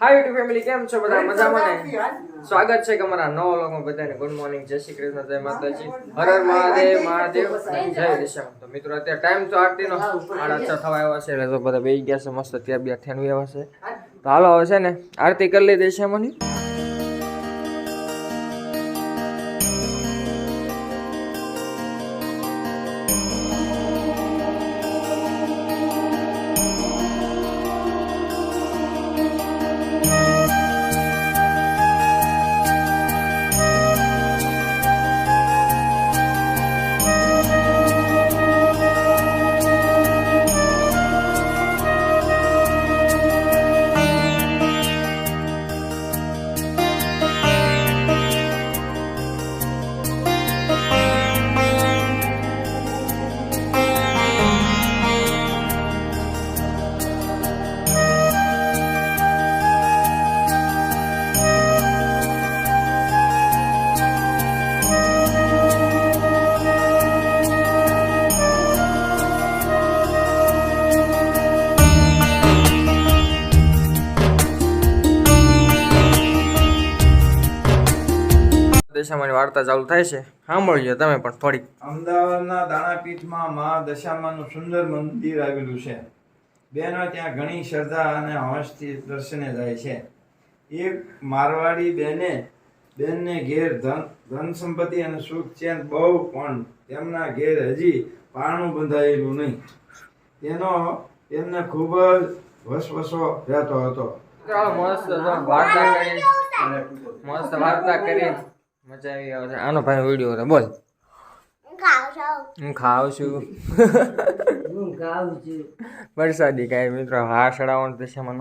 હાય YouTube family કેમ છો બધા? મજામાં ને? સ્વાગત છે કે અમારા નવા વ્લોગમાં બધાને. ગુડ મોર્નિંગ જય શ્રી કૃષ્ણ જય માતાજી. હર હર મહાદેવ મહાદેવ. જય દિશામાં. તો મિત્રો અત્યારે ટાઈમ તો આરતીનો સાડા છ થવા આવ્યા છે એટલે તો બધા બેસી ગયા છે મસ્ત ત્યાં બે ઠેનવી આવ્યા છે. તો હાલો હવે છે ને આરતી કરી લઈ દિશામાંની દિશામાંની વાર્તા ચાલુ થાય છે. સાંભળજો તમે પણ થોડીક. અમદાવાદના દાણાપીઠમાં મા દશામાનું સુંદર મંદિર આવેલું છે. બહેનો ત્યાં ઘણી શ્રદ્ધા અને હંસથી દર્શને જાય છે. એક મારવાડી બહેને બહેનને ઘેર ધન ધન સંપત્તિ અને સુખ ચેન બહુ પણ તેમના ઘેર હજી પારણું બંધાયેલું નહીં. તેનો તેમને ખૂબ જ વસવસો રહેતો હતો. મસ્ત વાર્તા કરી. મસ્ત વાર્તા કરી. મજા આવી આવે આનો ભાઈ વીડિયો હતો બોલ. હું ખાવ છું. હું ગાઉં છું. વરસાદી કાંઈ મિત્રો હા સડાવવાનું થશે મને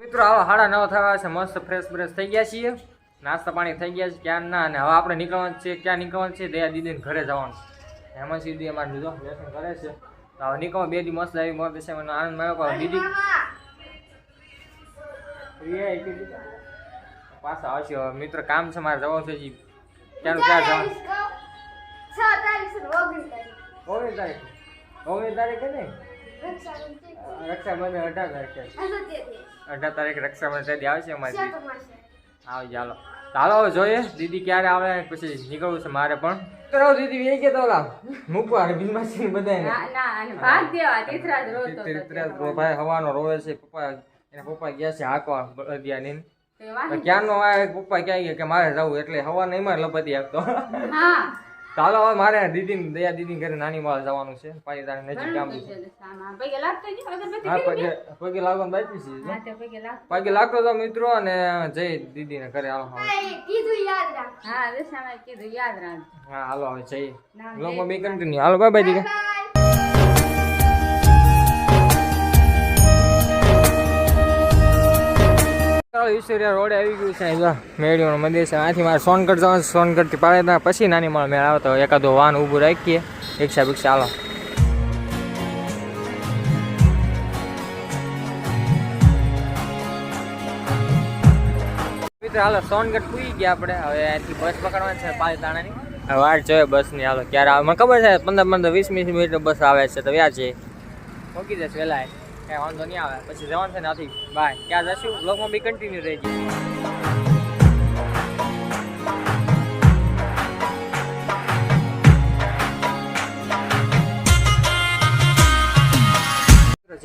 મિત્રો આવા હાડા નવ થવા છે. મસ્ત ફ્રેશ બ્રેશ થઈ ગયા છીએ. નાસ્તા પાણી થઈ ગયા છે. ક્યાં ના અને હવે આપણે નીકળવાનું છે. ક્યાં નીકળવાનું છે? દયા દીદીને ઘરે જવાનું છે. હેમંત દીદી અમારે લીધો લેસન કરે છે. તો હવે નીકળો બે દી મસ્ત આવી મોર દેશે મને આનંદ મળ્યો. દીદી પાછા આવશે હવે. મિત્ર કામ છે મારે જવાનું છે જી ક્યાંનું ક્યાં જવાનું? ઓગણીસ તારીખ ઓગણીસ તારીખે. નહીં? રક્ષાબંધન. અઢાર તારીખે. અઢાર તારીખ. રક્ષાબંધન આવશે અમારી દીદી આવ ચાલો ચાલો હવે જોઈએ. દીદી ક્યારે આવે પછી નીકળવું છે મારે પણ. કરો દીદી વે કે તો ઓલા મૂકવા બિનમાસી બધાને ના ના ભાગ દેવા તીતરા જ રોતો તીતરા રો ભાઈ હવાનો રોવે છે પપ્પા એના પપ્પા ગયા છે હાકવા બળદિયાની તે વાહી- ક્યારનો આવે પપ્પા ક્યાં ગયા કે મારે જવું એટલે હવા નહીં માં લપતી આપતો. હા. ચાલો હવે મારે દીદી દયા દીદી ઘરે નાની માળ જવાનું છે. પાણીદાર નજીક કામ છે. પગે લાગવાનું બાકી છે પગે લાગતો તો મિત્રો અને જય દીદી ને ઘરે હાલો હા, દશામાએ કીધું યાદ રાખજો. હા હાલો હવે જઈએ નામ બ્લોગમાં બી કન્ટિન્યુ હાલો બાય બાય દીકા ચાલો ઈશ્વરિયા રોડ આવી ગયું છે. મેળીઓનું મંદિર છે. આથી મારે સોનગઢ જવાનું સોનગઢથી પાડેના પછી નાની માળ મેળ આવે તો એકાદો વાહન ઊભું રાખીએ. રિક્ષા બિક્ષા હાલો. મિત્ર, હાલો, સોનગઢ પૂરી ગયા આપણે. હવે અહીંથી બસ પકડવાની છે પાલીતાણાની વાટ જોઈએ બસની. હાલો, ક્યારે આવે? મને ખબર છે, પંદર પંદર વીસ વીસ મિનિટ બસ આવે છે. તો વ્યા છે મૂકી જશે વહેલા કાંઈ વાંધો નહીં આવે. પછી જવાનું છે નથી બાય ક્યાં જશું. બ્લોગમાં બી કન્ટિન્યુ રહેજો.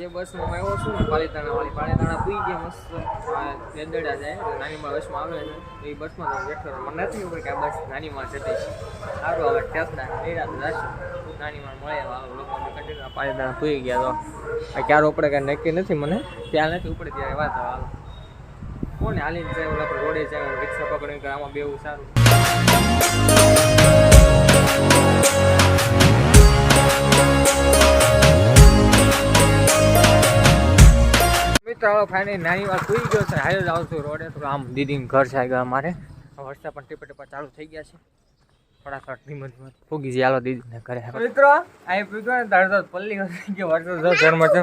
જે બસમાં હું આવ્યો છું ને, પાલીતાણા વાળી, પાલીતાણા પૂઈ ગયા મસ્ત, આ જાય નાનીમાં બસમાં આવે ને એ બસમાં બેઠો મને નથી ખબર કે આ બસ નાની માં જતી છે સારું હવે ટેસ્ટના નિરાત જશું. નાની મળે હાલો લોકો કન્ટિન્યુ પાલીતાણા પૂઈ ગયા તો. ક્યારે ઉપડે કાંઈ નક્કી નથી મને. ત્યાં નથી ઉપડે ત્યારે વાત હાલો. કોને હાલીને જાય ઓલા પર રોડે જાય, રિક્ષા પકડીને કે આમાં બેવું સારું. મિત્ર હવે નાની વાર સુઈ ગયો છે. હાલ જ આવશું રોડે. તો આમ દીદીનું ઘર છે આગળ અમારે. વરસાદ પણ ટીપા ટીપા ચાલુ થઈ ગયા છે. ફટાફટ ધીમે મજબૂત ફૂગી જાય દીદી ને ઘરે મિત્રો અહીં પૂગ્યો ને તારે તો પલ્લી કે વર્ષો જો જો ઘરમાં જો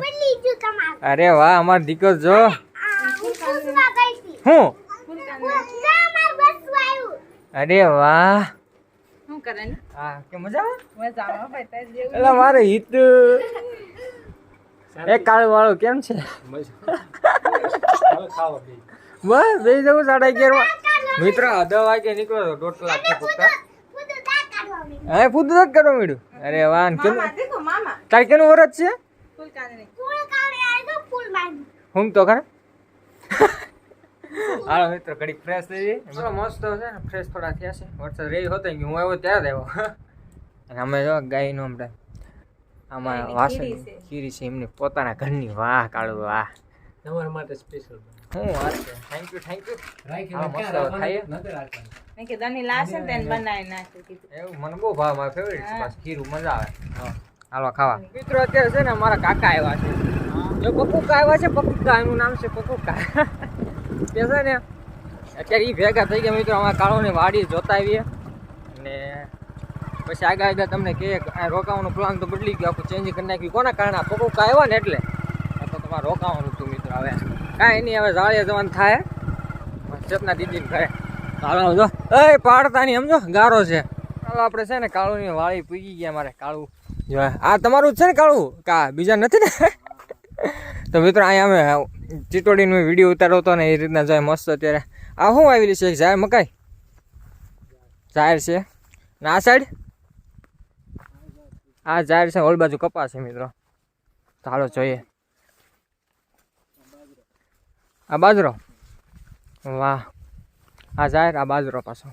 અરે વાહ અમાર દીકરો જો. હું? અરે વાહ. શું કરે ને? હા કે મજામાં? મજામાં ભાઈ તારી જેવું. એટલે મારે હિત કાળું વાળું કેમ છે? બસ બે જવું સાડા અગિયારમાં મિત્ર દસ વાગે નીકળો તો દોઢ કલાકથી પૂછતા ફૂદ જ કરો મીડું અરે વાહ કેનું દેખો મામા. તારે કેનું વરસ છે? હું તો ખરા? હાલો મિત્રો ઘડીક ફ્રેશ થઈ જઈએ. ચલો મસ્ત છે ને ફ્રેશ થોડા થયા છે. વરસાદ રેડી હોતો હું આવ્યો ત્યારે જ આવ્યો. અને અમે જો ગાયનું હમણાં આમાં વાસણ ખીરી છે. એમની પોતાના ઘરની વાહ કાળું વાહ. તમારા માટે સ્પેશિયલ હું વાત છે? થેન્ક યુ થેન્ક યુ હા, મસ્ત ખાઈએ? મેં કે દની લાશ ને તેને બનાવી નાખ્યું કીધું. એવું? મને બહુ ભાવ મારું ફેવરિટ છે. પાછું ખીરું મજા આવે. હાલો ખાવા. મિત્રો અત્યારે છે ને મારા કાકા આવ્યા છે. જો પપ્પુકા આવ્યા છે પપ્પુકા એનું નામ છે પપ્પુકા. તે છે ને અત્યારે એ ભેગા થઈ ગયા. મિત્રો અમારા કાળોની વાડી જોતા આવીએ. ને પછી આગળ આગળ તમને કહે કે રોકાવાનો પ્લાન તો બદલી ગયો આખું ચેન્જ કરી નાખ્યું. કોના કારણે? પપ્પુકા આવ્યા ને એટલે. તો તમારે રોકાવાનું હતું મિત્રો હવે. કાંઈ નહીં, હવે જાળીએ જવાનું થાય. ચેતના દીદીને થાય હાલો જો. એ પાડતા નહીં સમજો, ગારો છે. ચાલો આપણે છે ને કાળુની વાળી પીગી ગયા મારે, કાળું. જો, આ તમારું જ છે ને કાળું? કા બીજા નથી ને? તો મિત્રો, અહીંયા અમે ચીટોડીનો વીડિયો ઉતારો હતો ને, એ રીતના જાય મસ્ત અત્યારે. આ શું આવેલી છે? જાહેર મકાઈ? જાહેર છે. ને આ સાઈડ આ જાહેર છે ઓલ બાજુ કપાસ છે, મિત્રો. ચાલો જોઈએ. આ બાજરો? વાહ. આ જાહેર, આ બાજરો પાછો.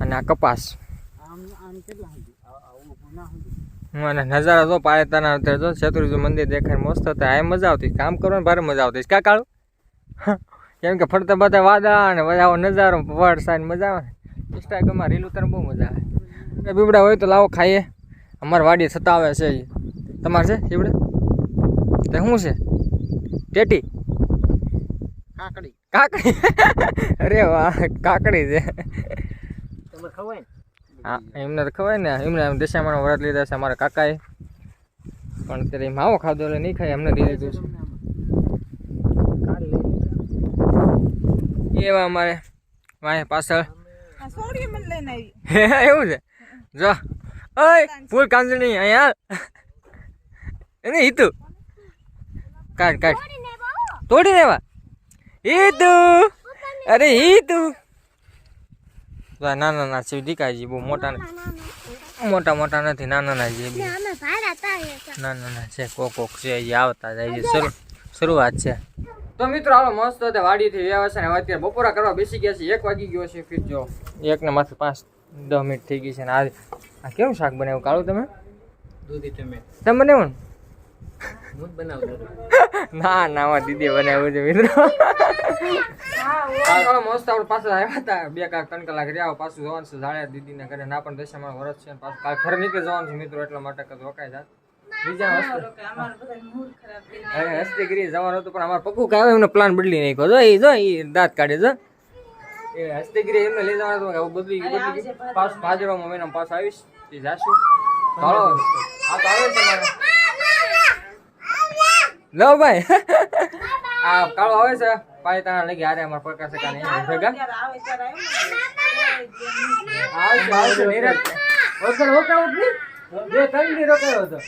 અને આ કપાસ. અને નજારા જો પાળેતાના અત્યારે જો શત્રુજી મંદિર દેખાય મસ્ત હતા આ મજા આવતી. કામ કરવાની ભારે મજા આવતી. કા કાળું? કેમ કે ફરતા બધા વાદા અને આવો નજારો વરસાદ મજા આવે. ને ઇન્સ્ટાગ્રામમાં રીલ ઉતાર બહુ મજા આવે. બીબડા હોય તો લાવો ખાઈએ. અમારે વાડી છતાં આવે છે તમારે છે? બીબડા તે શું છે? ટેટી? કાકડી. કાકડી? અરે વાહ કાકડી છે. તમે ખવાય હા એમને તો ને. એમને દશામાનો વ્રત લીધા છે અમારા કાકાએ. પણ ત્યારે માવો ખાધો એટલે નહીં ખાય એમને દઈ દીધું કાલ છે એવા અમારે વાંહે પાછળ. સોડિયમ મને લઈને આવી. એવું છે? જો. ઓય ફૂલ કાંજણી અહીંયા એને હિતુ કાઢ કાઢ. તોડી દેવા ઈદુ. અરે ઈદુ. ના આ નાના નાના છે દીકાજી બહુ મોટા મોટા મોટા નથી નાના નાના જે બી. ના ના ના છે કોક કોક છે એ આવતા જાય છે શરૂ શરૂઆત છે. તો મિત્રો હાલો મસ્ત હતા વાડીથી ને હવે અત્યારે બપોરા કરવા બેસી ગયા છે એક વાગી ગયો છે ફીર જો. એક ને માથે પાંચ દસ મિનિટ થઈ ગઈ છે ને આ આ કેવું શાક બનાવ્યું? કાળું તમે? દૂધી ટમેટ તમે બનાવ્યું ને છું. ના ના મારી દીદી બનાવ્યું છે મિત્રો. મસ્ત આપણે પાછા આવ્યા હતા. બે કલાક ત્રણ કલાક રહ્યા પાછું જવાનું છે જાળ્યા દીદીના ઘરે. ના પણ દશામાં વરસ છે પાછું. કાલ ઘરે નીકળી જવાનું છે મિત્રો એટલા માટે કે રોકાય જાત. બીજા બધા કરી જવાનું હતું પણ અમારે પક્કું કાવે એમને પ્લાન બદલી નાખ્યો. જો એ જો એ દાંત કાઢે જો. એ હસ્તીગીરી એમને લઈ જવાનું હતું બદલી ગયું. પાછું ભાદરવામાં મહિનામાં પાછું આવીશ એ જાશું. ચાલો. આ તો આવે છે લો ભાઈ. આ કાળો આવે છે. પાયતાના લગી હારે અમારા પ્રકાશ કાને ભેગા આવે ત્યારે આવશે આવશે નિરાંત. વગર રોકાવું જ નહીં. બે ત્રણ દી રોકાયો હતો.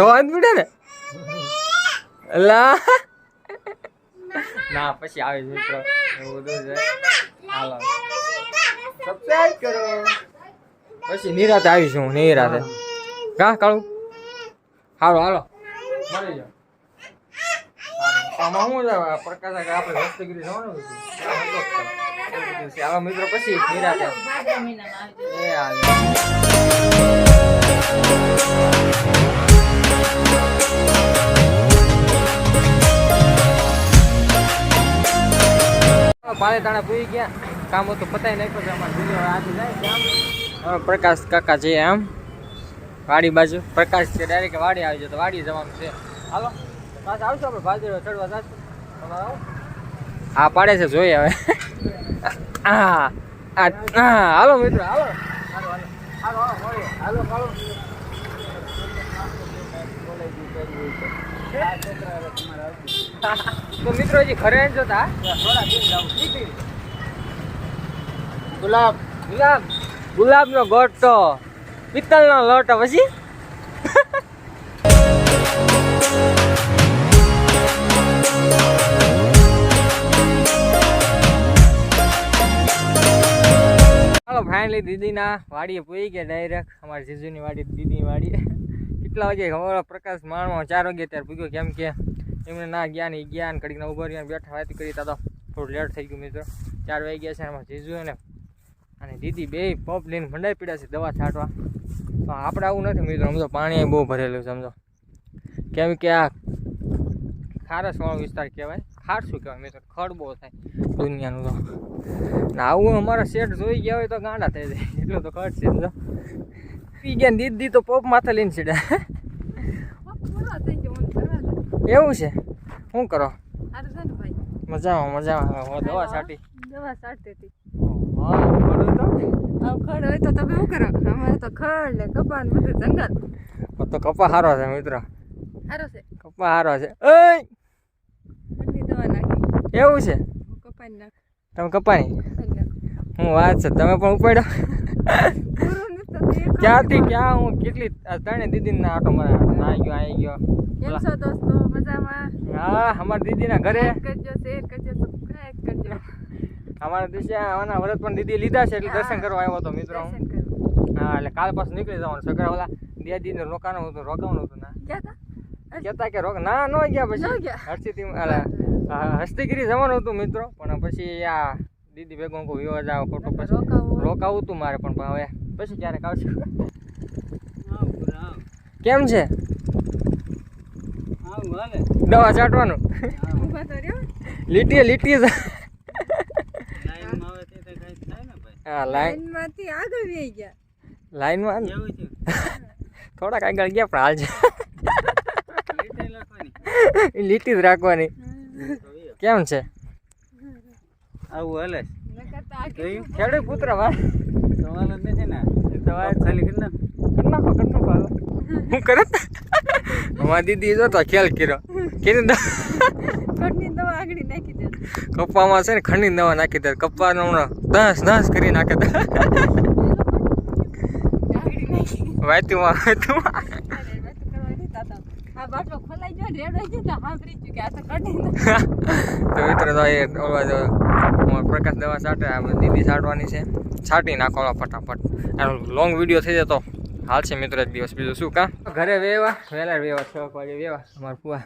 રોવા જ પડે ને? અલા ના પછી આવી જ મિત્રો એવું બધું છે. હાલો. સબસ્ક્રાઇબ કરો. પછી નિરાતે આવીશું હું નિરાતે. કા કાળું? હાલો હાલો. મળી જાઓ. આમાં શું આ પ્રકાશ આપણે રસ્તગીરી જવાનું આવા જ મિત્રો પછી નિરાતે એ હાલે. પાલેતાણા પૂરી ગયા. કામ તો પતાઈ નાખ્યો છે અમારે દુનિયા આજે જાય હવે પ્રકાશ કાકા છે આમ. વાડી બાજુ. પ્રકાશ છે ડાયરેક્ટ વાડી આવી જાય તો વાડી જવાનું છે. હાલો, પાછા આવશો આપણે બાજુ ચડવા જાશું. હા, પાડે છે, જોઈએ હવે. હા હાલો મિત્રો, હાલો. હાલો હાલો. હાલો. તો મિત્રો, હજી ઘરે જ ગુલાબ. ગુલાબ. ગુલાબનો ગોટો. પિત્તળનો લોટો પછી ચાલો ફાઇનલી દીદીના વાડીએ પૂરી ગયા ડાયરેક્ટ અમારી જીજુની વાડી, દીદીની વાડી. કેટલા વાગે ખબર પ્રકાશ માણવા ચાર વાગે ત્યારે પૂગ્યો. કેમ કે એમને ના ગયા ને ઈ ગયા ને ઘડીકના ઊભા રહ્યા બેઠા વાત કરી તા તો થોડું લેટ થઈ ગયું મિત્રો. ચાર વાગી ગયા છે એમાં અમારા જીજુ ને અને દીદી બે પંપ લઈને મંડાઈ પીડ્યા છે દવા છાંટવા. તો આપણે આવું નથી મિત્રો સમજો પાણી બહુ ભરેલું સમજો કેમ કે આ ખારસવાળો વિસ્તાર કહેવાય. ખાર શું કહેવાય મિત્રો? ખડ બહુ થાય દુનિયાનું તો. ને આવું અમારા શેઠ જોઈ ગયા હોય તો ગાંડા થઈ જાય. એટલું તો ખડ છે સમજો. પી ગયા દીદી તો પોપ માથે લઈને સીડા એવું છે? શું કરો? મજામાં મજામાં. દવા છાંટી. દવા છાંટતી હતી. ખડ આવ હોય તો તમે શું કરો? અમારે તો ખડ ને કપાન બધું જંગલ. તો કપા સારો છે મિત્રો. સારો છે. કપા સારો છે. ઓય! બધી દવા નાખી. એવું છે? કપાઈ નાખ. તમે કપાઈ? હું વાત છે તમે પણ ઉપાડ્યો ક્યાંથી ક્યાં હું કેટલી ત્રણે દીદી ના આટો મારા ના ગયો આવી ગયો. કેમ છો દોસ્તો મજામાં? હા અમારા દીદીના ઘરે. કરજો શેર કરજો સબસ્ક્રાઇબ કરજો અમારા દિવસે આના વ્રત પણ દીદી લીધા છે એટલે દર્શન કરવા આવ્યો હતો મિત્રો. હું. હા એટલે કાલ પાછું નીકળી જવાનું. સગરા ઓલા બે દીદી રોકાણું હતું રોકાવાનું હતું ના. કેતા કહેતા કે રોક ના ન ગયા પછી. હસ્તી હસ્તીગીરી જવાનું હતું મિત્રો પણ પછી આ દીદી ભેગો કોઈ વિવાહ જાવ ખોટો પછી. રોકાવું રોકાવું હતું મારે પણ હવે પછી ક્યારેક આવશે. આવ કેમ છે? હાલે. દવા ચાટવાનું. લીટીએ લીટીએ જ લાઈનમાં આવે તે તો કાંઈ થાય ને ભાઈ હા લાઈન લાઈનમાંથી આગળ વહી ગયા. લાઈનમાં એવું છે. થોડાક આગળ ગયા પણ હાલ છે લીટે જ રાખવાની. કેમ છે? આવું હાલે નકર તો આગળ ખેડૂત પુત્ર વા સવાલ જ નથી ને. દવા ખાલી કરી નાખ. કરી નાખો કરી નાખો હાલો. હું કરે અમારી દીદી જો તો ખ્યાલ કર્યો. કીધું દવા આગળ નાખી કપ્પામાં છે ને ખંડી દવા નાખી દે. કપ્પાનો હમણાં દસ દસ કરી નાખે દે વાયતુમાં વાયતુમાં. તો મિત્રો તો એ પ્રકાશ દવા છાંટે દીદી છાંટવાની છે. છાંટી નાખો ફટાફટ. લોંગ વીડિયો થઈ જતો. હાલ છે મિત્રો એક દિવસ. બીજું શું કામ? ઘરે વેવા વહેલા વેવા છ વાગે વેવા. અમારા પુઆ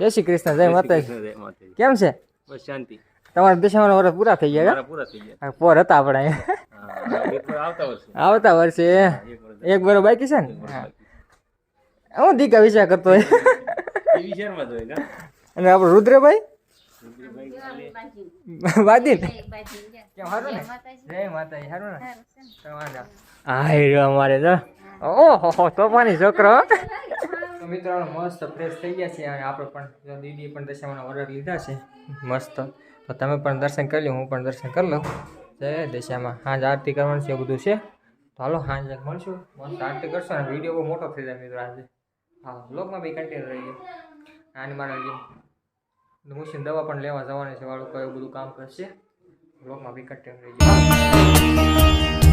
જય શ્રી કૃષ્ણ જય માતાજી. કેમ છે? બસ શાંતિ. તમારા દશામાં વર્ષ પૂરા થઈ ગયા પૂરા થઈ ગયા. પોર હતા આપણે. આવતા વર્ષે. આવતા વર્ષે. એક બરો બાકી છે ને? હું. દીકા વિચાર કરતો હોય. અને આપણો રુદ્રભાઈ? વાદીન કેમ હારું ને? જય માતાજી. હારું ને? તમારા હા રહ્યો અમારે તો. ઓહો હો તોફાની છોકરો. મિત્રો, મસ્ત ફ્રેશ થઈ ગયા છે અને આપણે પણ દીદીએ પણ દશામાના ઓર્ડર લીધા છે. મસ્ત. તો તમે પણ દર્શન કરી લો, હું પણ દર્શન કરી લઉં. જય દશામાં. હાજ આરતી કરવાની છે, બધું છે. તો હાલો, હાંજ મળશું. મસ્ત આરતી કરશો અને વીડિયો બહુ મોટો થઈ જાય મિત્રો આજે. હા બ્લોગમાં બી કન્ટિન્યુ રહી ગયો આની મારા જે મુશીન દવા પણ લેવા જવાની છે, વાળું કયું બધું કામ કરશે. બ્લોગમાં બી કન્ટિન્યુ રહી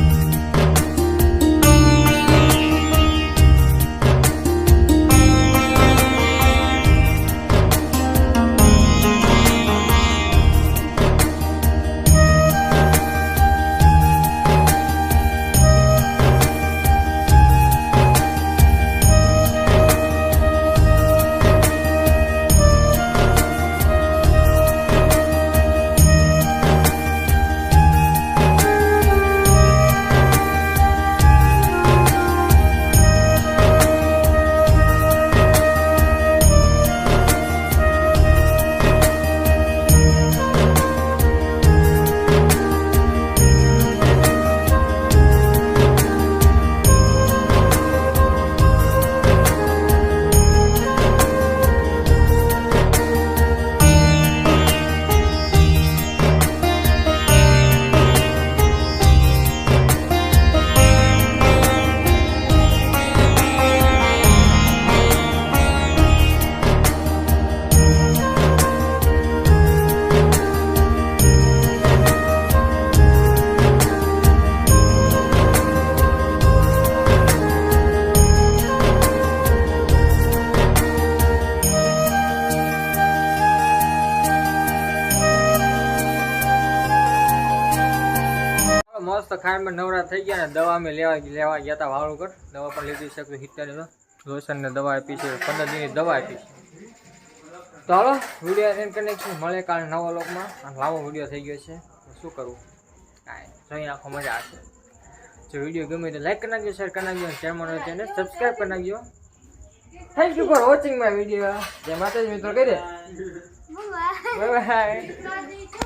મસ્ત ખાઈને નવરા થઈ ગયા ને દવા અમે લેવા લેવા ગયા હતા વાળું કર દવા પણ લીધી છે કે સિત્તેર લોશનને દવા આપી છે પંદર દિનની દવા આપી છે. તો હાલો વીડિયો એન્ડ કનેક્શન મળે કાલે નવા લોકમાં અને લાંબો વીડિયો થઈ ગયો છે. શું કરવું? કાંઈ જોઈ નાખો મજા આવશે. જો વીડિયો ગમે તો લાઈક કરી નાખજો શેર કરી નાખજો ચેનલ તેને સબસ્ક્રાઈબ કરી નાખજો. Thank you for watching my video જે માતાજી મિત્રો કહી દે. Bye bye